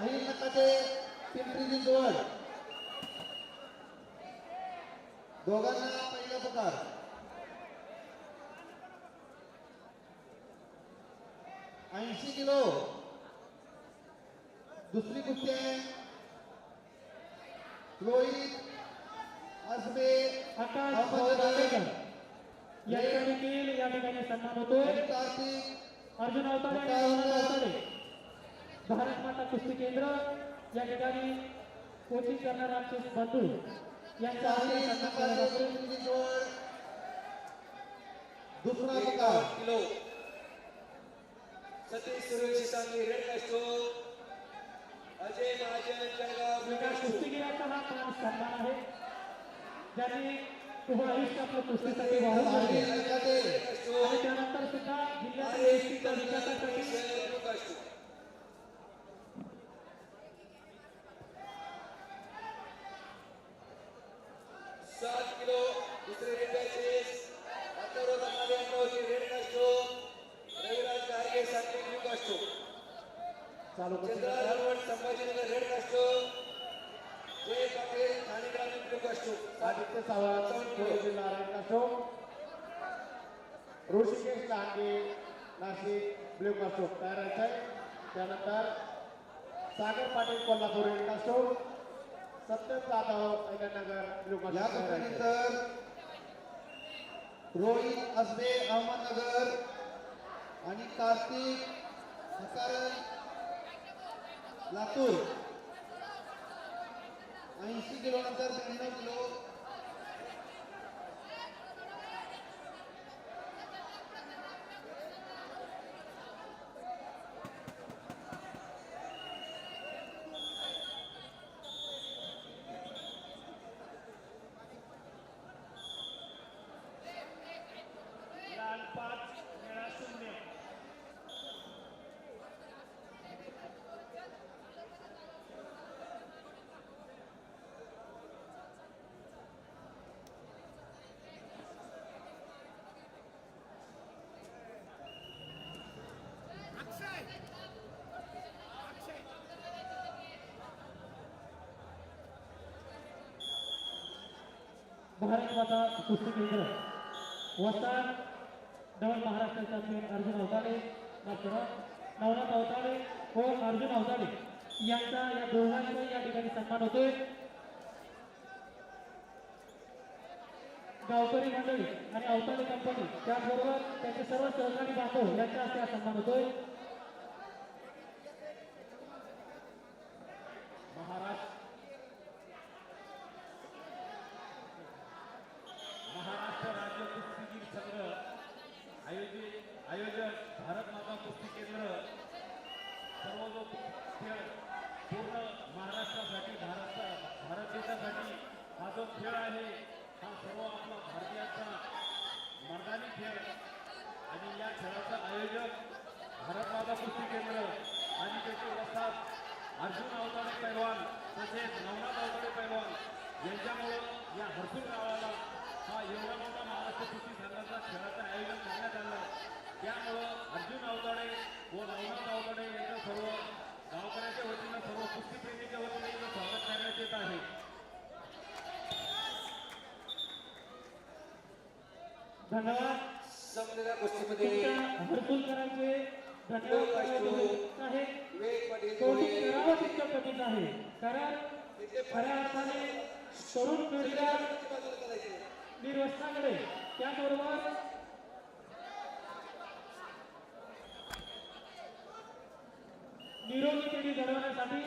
अहिल नकाते पिंपरी चिंचवड दोघांना पहिला पुकार. ऐंशी किलो. दुसरी कुस्ती आहे. रोहित असबे आकाश या ठिकाणी या ठिकाणी सन्मान आणि कार्तिक. अर्जुन अवताडे भारत माता कुस्ती केंद्र या ठिकाणी कोचिंग करणारे आमचे बंधू दुसरा एकावन्न किलो सतीश सुरेश सांगली रेड कास्टो अजय महाजन जळगाव कुस्तीगिराचा हा मान सन्मान आहे. ज्यांनी आयुष्य आपलं कुस्तीसाठी वाहून चालू संभाजीनगर रेड कास्टो जय पाटील ठाणे ग्रामीण ब्लू कास्टो आदित्य सावंत नारायण कासो ऋषिकेश लांगे नाशिक ब्ल्यू कासो तयार आहे त्यानंतर सागर पाटील कोल्हापूर रेड कासो सत्यम जाधव अहिल्यानगर ब्ल्यू कासो या रोहित असबे अहमदनगर आणि कार्तिक हकारण लातूर. ऐंशी किलो नंतर ब्याण्णव किलो. भारत माता कुस्ती केंद्र वस्ताद डबल महाराष्ट्र अर्जुन अवताडे नवनाथ अवताडे व अर्जुन अवताडे यांचा या दोघांचा या ठिकाणी सन्मान होतोय. गावकरी मंडळी आणि अवताडे कंपनी त्याचबरोबर त्यांचे सर्व सहकारी बांधव यांच्या हस्ते हा सन्मान होतोय. भारत माता कुस्ती केंद्र सर्व लोक खेळ पूर्ण महाराष्ट्रासाठी भारत भारत देशासाठी हा जो खेळ आहे हा सर्व आपला भारतीयांचा मर्दानी खेळ. आणि या खेळाचं आयोजक भारत माता कुस्ती केंद्र आणि त्याचे वस्तात अर्जुन अवताडे पैलवान तसेच नवनाथ अवताडे पैलवान यांच्यामुळं या हरसूल गावाला हा एवढा मोठा महाराष्ट्र कुस्ती संघाचा खेळाचं आयोजन करण्यात आलं त्यामुळं अर्जुन अवताडे व नवनाथ अवताडे यांचं सर्व गावकऱ्यांच्या वतीनं सर्व कुस्तीप्रेमीच्या वतीने इथं स्वागत करण्यात येत आहे कुस्तीमध्ये तुमच्या हरकुलकरांचे धन्यवाद करायचे आहे. आहे. कारण खऱ्या अर्थाने तरुण पिढीला निर्वस्त्राकडे. त्याचबरोबर निरोगी पिढी घडवण्यासाठी